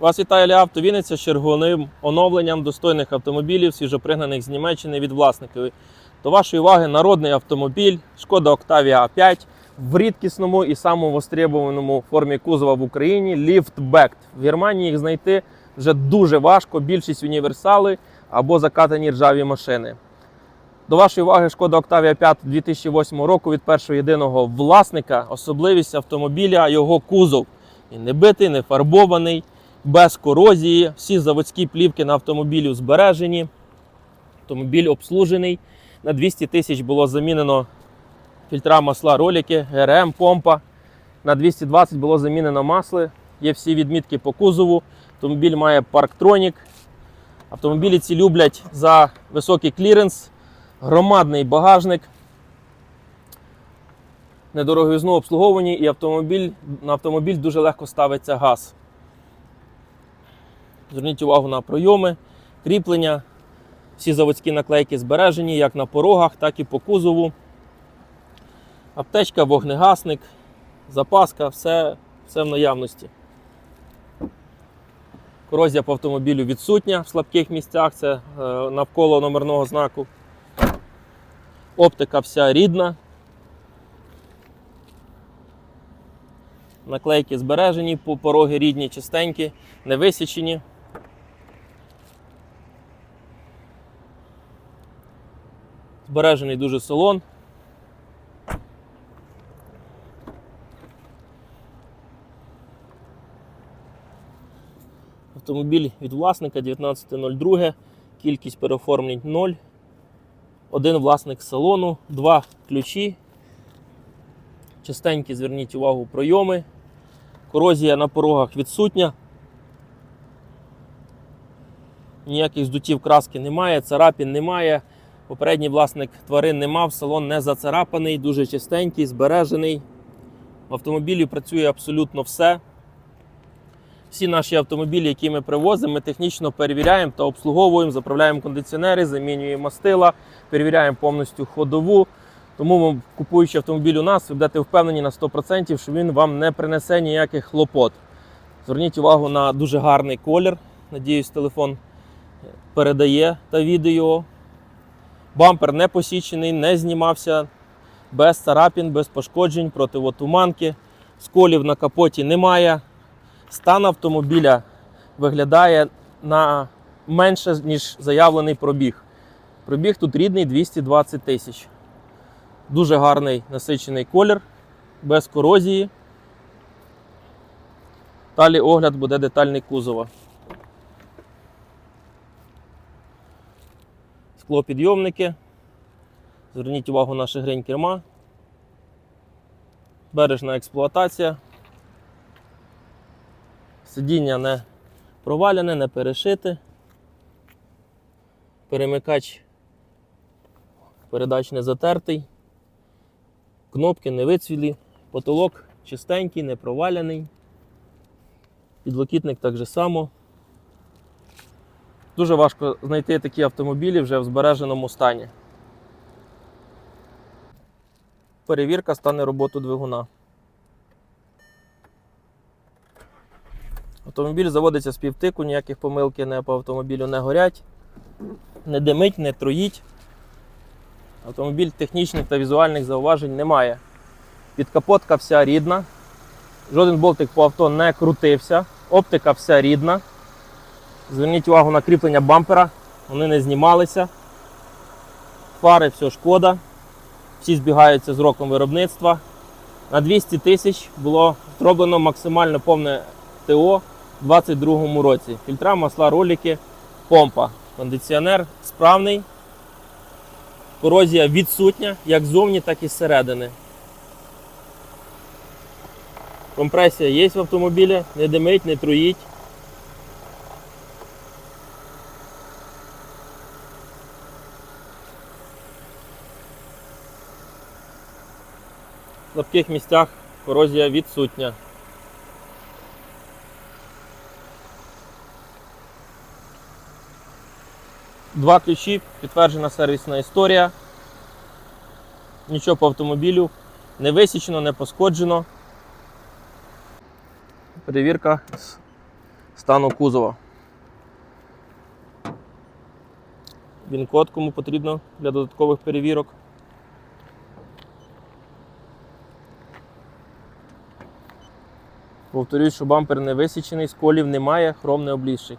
Вас вітає Ліавто Вінниця з черговим оновленням достойних автомобілів, свіжопригнаних з Німеччини від власників. До вашої уваги народний автомобіль Шкода Octavia A5 в рідкісному і самовостребованому формі кузова в Україні ліфтбект. В Германії їх знайти вже дуже важко. Більшість універсали або закатані ржаві машини. До вашої уваги Шкода Octavia 5 2008 року від першого єдиного власника. Особливість автомобіля його кузов. Він не битий, не фарбований, без корозії. Всі заводські плівки на автомобілі збережені. Автомобіль обслужений. На 200 тисяч було замінено фільтра масла, ролики, ГРМ, помпа. На 220 було замінено масло. Є всі відмітки по кузову. Автомобіль має парктронік. Автомобілі ці люблять за високий кліренс, громадний багажник, недороговізно обслуговані, і автомобіль, на автомобіль дуже легко ставиться газ. Зверніть увагу на пройоми, кріплення. Всі заводські наклейки збережені як на порогах, так і по кузову. Аптечка, вогнегасник, запаска, все, все в наявності. Корозія по автомобілю відсутня в слабких місцях, це е, навколо номерного знаку. Оптика вся рідна. Наклейки збережені, по- пороги рідні, чистенькі, не висічені. Збережений дуже салон. Автомобіль від власника 19.02, кількість переоформлень 0. Один власник салону, два ключі. Частенькі зверніть увагу пройоми. Корозія на порогах відсутня. Ніяких здутів краски немає, царапін немає. Попередній власник тварин не мав, салон не зацарапаний, дуже чистенький, збережений. В автомобілі працює абсолютно все. Всі наші автомобілі, які ми привозимо, ми технічно перевіряємо та обслуговуємо, заправляємо кондиціонери, замінюємо мастила, перевіряємо повністю ходову. Тому, купуючи автомобіль у нас, ви будете впевнені на 100%, що він вам не принесе ніяких хлопот. Зверніть увагу на дуже гарний колір. Надіюсь, телефон передає та відео. Бампер не посічений, не знімався, без царапін, без пошкоджень, противотуманки. Сколів на капоті немає. Стан автомобіля виглядає на менше, ніж заявлений пробіг. Пробіг тут рідний 220 тисяч. Дуже гарний насичений колір, без корозії. Далі огляд буде детальний кузова. Склопідйомники. Зверніть увагу на шигрень керма. Бережна експлуатація. Сидіння не провалене, не перешите. Перемикач передач не затертий. Кнопки не вицвілі, потолок чистенький, не провалений. Підлокітник так же само. Дуже важко знайти такі автомобілі вже в збереженому стані. Перевірка стане роботу двигуна. Автомобіль заводиться з півтику, ніяких помилки не по автомобілю не горять, не димить, не троїть. Автомобіль технічних та візуальних зауважень немає. Підкапотка вся рідна. Жоден болтик по авто не крутився. Оптика вся рідна. Зверніть увагу на кріплення бампера, вони не знімалися. Фари все шкода. Всі збігаються з роком виробництва. На 200 тисяч було зроблено максимально повне ТО у 2022 році. Фільтра, масла, ролики, помпа. Кондиціонер справний. Корозія відсутня як ззовні, так і зсередини. Компресія є в автомобілі, не димить, не труїть. В слабких місцях корозія відсутня. Два ключі, підтверджена сервісна історія. Нічого по автомобілю не висічено, не пошкоджено. Перевірка стану кузова. Він-код, кому потрібно для додаткових перевірок. Повторюсь, що бампер не висічений, сколів немає, хром не облізший.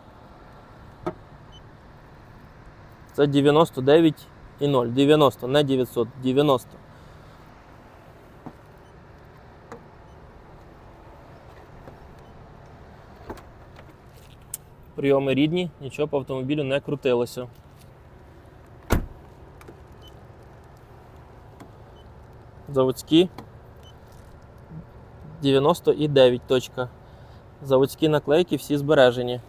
Це 99 і 0. 90, не 900, 90. Прийоми рідні, нічого по автомобілю не крутилося. Заводські 99 точка. Заводські наклейки всі збережені.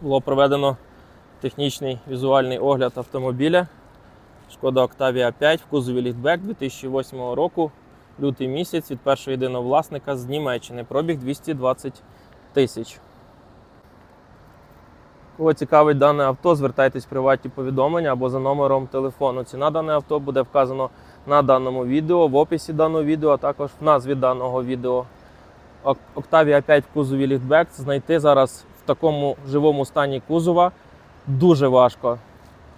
Було проведено технічний візуальний огляд автомобіля. Шкода Octavia 5 в кузові ліфтбек 2008 року, лютий місяць від першого єдиного власника з Німеччини. Пробіг 220 тисяч. Кого цікавить дане авто, звертайтесь в приватні повідомлення або за номером телефону. Ціна дане авто буде вказано на даному відео, в описі даного відео, а також в назві даного відео. Octavia 5 в кузові ліфтбек знайти зараз в такому живому стані кузова дуже важко.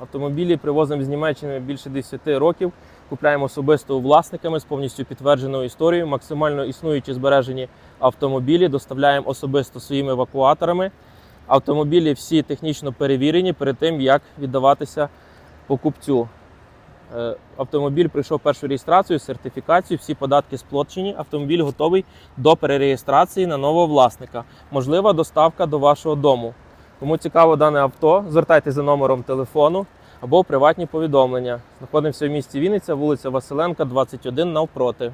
Автомобілі привозимо з Німеччини більше 10 років. Купляємо особисто у власниками з повністю підтвердженою історією. Максимально існуючі збережені автомобілі доставляємо особисто своїми евакуаторами. Автомобілі всі технічно перевірені перед тим, як віддаватися покупцю. Е, Автомобіль пройшов першу реєстрацію, сертифікацію, всі податки сплочені. Автомобіль готовий до перереєстрації на нового власника. Можлива доставка до вашого дому. Кому цікаво дане авто, звертайтеся за номером телефону або приватні повідомлення. Знаходимося в місті Вінниця, вулиця Василенка, 21 навпроти.